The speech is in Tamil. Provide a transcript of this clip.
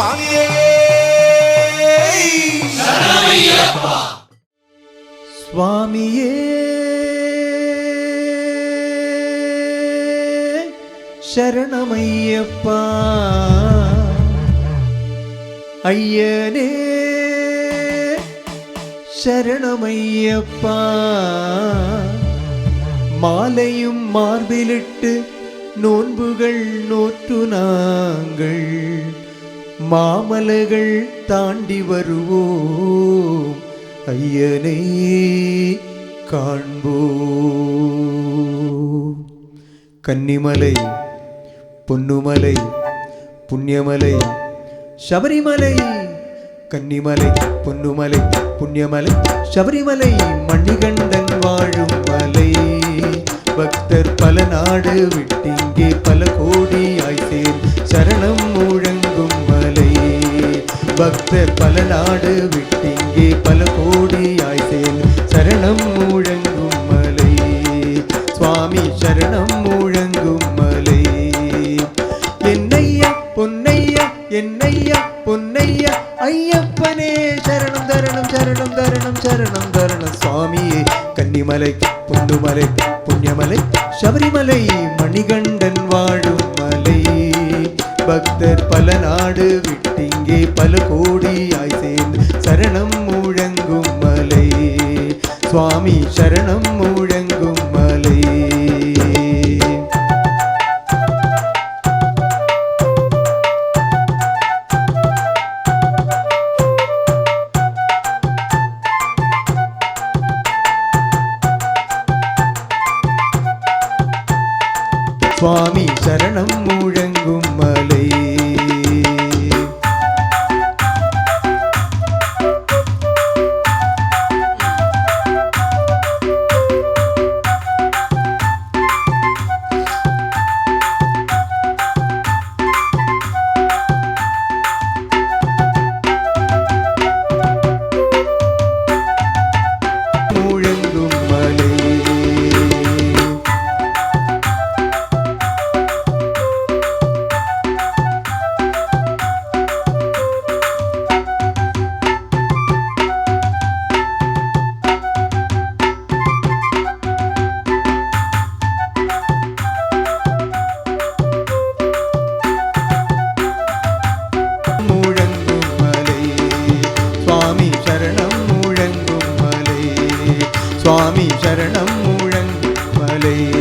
சுவாமியே சுவாமியே. சரணமையப்பா. ஐயனே. சரணமையப்பா. மாலையும் மார்பிலிட்டு நோன்புகள் நோற்று நாங்கள். மாமலைகள் தாண்டி வருவோம். ஐயனை காண்போம். கன்னிமலை பொன்னுமலை புண்ணியமலை சபரிமலை கன்னிமலை பொன்னுமலை புண்ணியமலை சபரிமலை மணிகண்டன் வாழும் மலை. பக்தர் பல நாடு விட்டிங்கே பல கோடி ஆய்த்தேன் சரணம் பக்தர் பல நாடு விட்டிங்கே பல கோடி ஆய்த்தேன் சரணம் முழங்கும் மலை. சுவாமி சரணம் முழங்கும் மலை. என்னையா பொன்னையா என்னையா பொன்னையா? ஐயப்பனே சரணம் தரணம் சரணம் தரணம் சரணம் தரணம். சுவாமியே கன்னிமலை பொன்னுமலை புண்ணியமலை சபரிமலை மணிகண்டன் வாழும் மலை. பக்தர் பல நாடு விட்டு விட்டிங்கே பல கோடியாய் சேர்ந்து சரணம் முழங்கும் மலை. சுவாமி சரணம் முழங்கும் மலை. சுவாமி சரணம் சுவாமி சரணம் முழங்கு மலை.